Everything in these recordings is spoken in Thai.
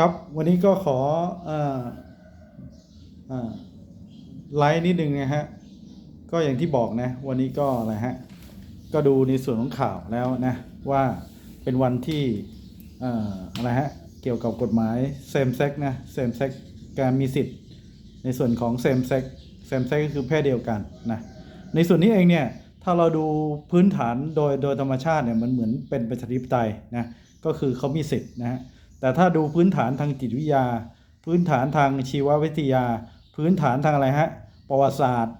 ครับวันนี้ก็ขอไลฟ์นิดนึงนะฮะ ก็อย่างที่บอกนะ วันนี้ก็อะไรฮะ ก็ดูในส่วนของข่าวแล้วนะ ว่าเป็นวันที่อะไรฮะ เกี่ยวกับกฎหมาย same sex นะ same sex การมีสิทธิ์ในส่วนของ same sex same sex ก็คือเพศเดียวกันนะในส่วนนี้เองเนี่ยถ้าเราดูพื้นฐานโดยโดยธรรมชาติเนี่ยมันเหมือนเป็นประชาธิปไตยนะก็คือเขามีสิทธิ์นะฮะ แต่ถ้าดูพื้นฐานทางจิตวิทยา พื้นฐานทางชีววิทยา พื้นฐานทางอะไรฮะประวัติศาสตร์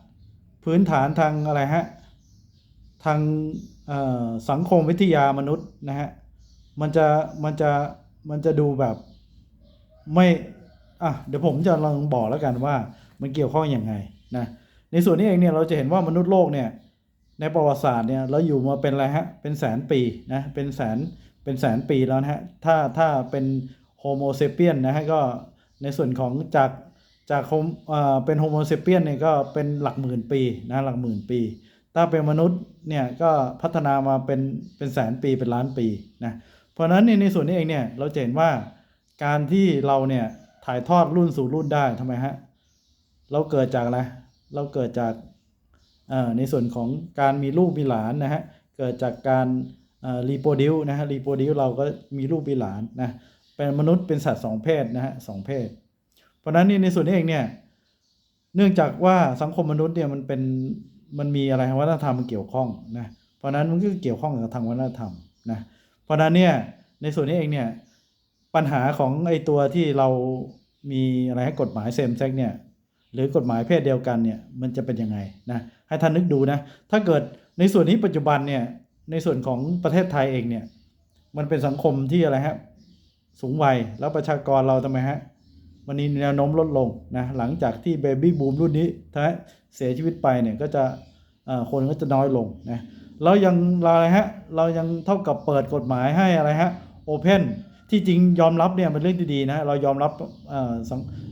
พื้นฐานทางอะไรฮะทางสังคมวิทยามนุษย์นะฮะมันจะมันจะมันจะดูแบบไม่อะเดี๋ยวผมจะลองบอกแล้วกันว่ามันเกี่ยวข้องอย่างไงนะในส่วนนี้เองเนี่ยเราจะเห็นว่ามนุษย์โลกเนี่ยในประวัติศาสตร์เนี่ยเราอยู่มาเป็นอะไรฮะเป็นแสนปีนะเป็นแสน เป็นแสนปีแล้วนะฮะ ถ้าถ้าเป็นโฮโมเซเปียนนะฮะก็ในส่วนของจากจากโฮมเอ่อเป็นโฮโมเซเปียนเนี่ยก็เป็นหลักหมื่นปีนะหลักหมื่นปี ถ้าเป็นมนุษย์เนี่ยก็พัฒนามาเป็นเป็นแสนปีเป็นล้านปีนะ เพราะฉะนั้นในในส่วนนี้เองเนี่ยเราจะเห็นว่าการที่เราเนี่ยถ่ายทอดรุ่นสู่รุ่นได้ทำไมฮะ เราเกิดจากอะไร เราเกิดจากเอ่อในส่วนของการมีลูกมีหลานนะฮะ เกิดจากการ รีโปรดิวนะฮะรีโปรดิวเราก็มีลูกมีหลานนะเป็นมนุษย์เป็นสัตว์สองเพศนะฮะสองเพศ เพราะนั้นนี่ในส่วนนี้เองเนี่ยเนื่องจากว่าสังคมมนุษย์เนี่ยมันเป็นมันมีอะไรวัฒนธรรมมันเกี่ยวข้องนะเพราะนั้นมันก็เกี่ยวข้องกับทางวัฒนธรรมนะเพราะนั้นเนี่ยในส่วนนี้เองเนี่ยปัญหาของไอตัวที่เรามีอะไรให้กฎหมายเซมเซ็กเนี่ยหรือกฎหมายเพศเดียวกันเนี่ยมันจะเป็นยังไงนะให้ท่านนึกดูนะถ้าเกิดในส่วนนี้ปัจจุบันเนี่ย ในส่วนของประเทศไทยเองเนี่ย มันเป็นสังคมที่อะไรฮะสูงวัยแล้วประชากรเราทำไมฮะมันมีแนวโน้มลดลงนะหลังจากที่เบบี้บูมรุ่นนี้ถ้าเสียชีวิตไปเนี่ยก็จะคนก็จะน้อยลงนะแล้วยังเราอะไรฮะเรายังเท่ากับเปิดกฎหมายให้อะไรฮะโอเพนที่จริงยอมรับเนี่ยเป็นเรื่องที่ดีนะเรายอมรับ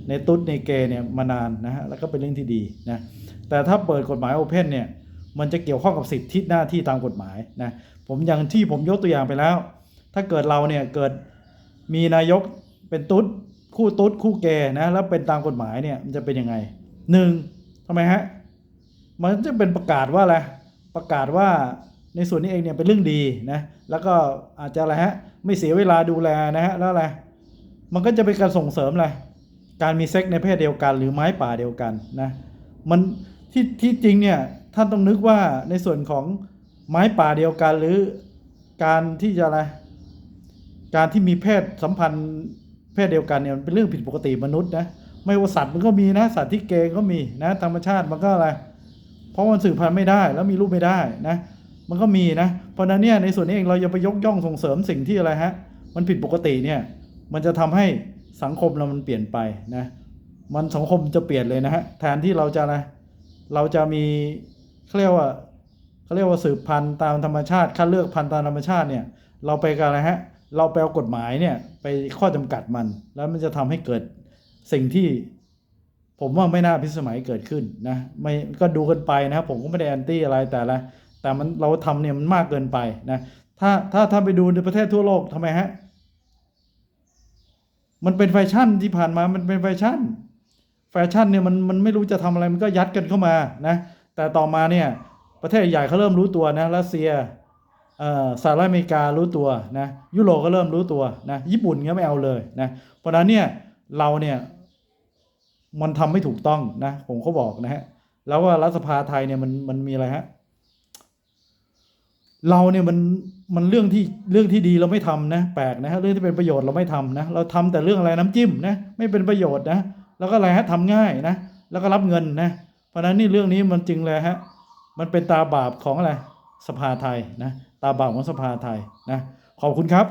ในตุ๊ดในเกเนี่ยมานานนะฮะแล้วก็เป็นเรื่องที่ดีนะแต่ถ้าเปิดกฎหมายโอเพนเนี่ย มันจะเกี่ยวข้องกับสิทธิหน้าที่ตามกฎหมายนะผมอย่างที่ผมยกตัวอย่างไปแล้ว ถ้าเกิดเราเนี่ยเกิดมีนายกเป็นตุ๊ดคู่ตุ๊ดคู่เกย์นะแล้วเป็นตามกฎหมายเนี่ยมันจะเป็นยังไงหนึ่งทำไมฮะมันจะเป็นประกาศว่าอะไรประกาศว่าในส่วนนี้เองเนี่ยเป็นเรื่องดีนะแล้วก็อาจจะอะไรฮะไม่เสียเวลาดูแลนะฮะแล้วอะไรมันก็จะเป็นการส่งเสริมอะไรการมีเซ็กในเพศเดียวกัน หรือไม้ป่าเดียวกันนะมัน ที่ที่จริงเนี่ยท่านต้องนึกว่าในส่วนของไม้ป่าเดียวกันหรือการที่จะอะไร การที่มีเพศสัมพันธ์เพศเดียวกันเนี่ยมันเป็นเรื่องผิดปกติมนุษย์นะไม่ว่าสัตว์มันก็มีนะสัตว์ที่เกย์ก็มีนะธรรมชาติมันก็อะไร เพราะมันสืบพันธุ์ไม่ได้แล้วมีลูกไม่ได้นะมันก็มีนะเพราะนั้นเนี่ยในส่วนนี้เองเราอย่าไปยกย่องส่งเสริมสิ่งที่อะไรฮะมันผิดปกติเนี่ยมันจะทำให้สังคมเรามันเปลี่ยนไปนะมันสังคมจะเปลี่ยนเลยนะฮะแทนที่เราจะอะไร เราจะมีเขาเรียกว่าเขาเรียกว่าสืบพันธุ์ตามธรรมชาติคัดเลือกพันธุ์ตามธรรมชาติเนี่ยเราไปกันอะไรฮะเราไปเอากฎหมายเนี่ยไปข้อจำกัดมัน แล้วมันจะทำให้เกิดสิ่งที่ผมว่าไม่น่าพิสมัยเกิดขึ้นนะไม่ก็ดูกันไปนะครับผมก็ไม่ได้แอนตี้อะไรแต่ละแต่มันเราทำเนี่ยมันมากเกินไปนะถ้าถ้าถ้าไปดูในประเทศทั่วโลกทำไมฮะมันเป็นแฟชั่นที่ผ่านมามันเป็นแฟชั่น แฟชั่นเนี่ยมันมันไม่รู้จะทำอะไรมันก็ยัดกันเข้ามานะแต่ต่อมาเนี่ยประเทศใหญ่เขาเริ่มรู้ตัวนะรัสเซียอ่อสหรัฐอเมริการู้ตัวนะยุโรปก็เริ่มรู้ตัวนะญี่ปุ่นเงี้ยไม่เอาเลยนะเพราะนั้นเนี่ยเราเนี่ยมันทำไม่ถูกต้องนะผมเขาบอกนะฮะแล้วว่ารัฐสภาไทยเนี่ยมันมันมีอะไรฮะเราเนี่ยมันมันเรื่องที่เรื่องที่ดีเราไม่ทำนะแปลกนะฮะเรื่องที่เป็นประโยชน์เราไม่ทำนะเราทำแต่เรื่องอะไรน้ำจิ้มนะไม่เป็นประโยชน์นะ แล้วก็อะไรฮะทำง่ายนะ แล้วก็รับเงินนะ เพราะฉะนั้นนี่เรื่องนี้มันจริงเลยฮะ มันเป็นตาบาปของอะไร สภาไทยนะ ตาบาปของสภาไทยนะ ขอบคุณครับ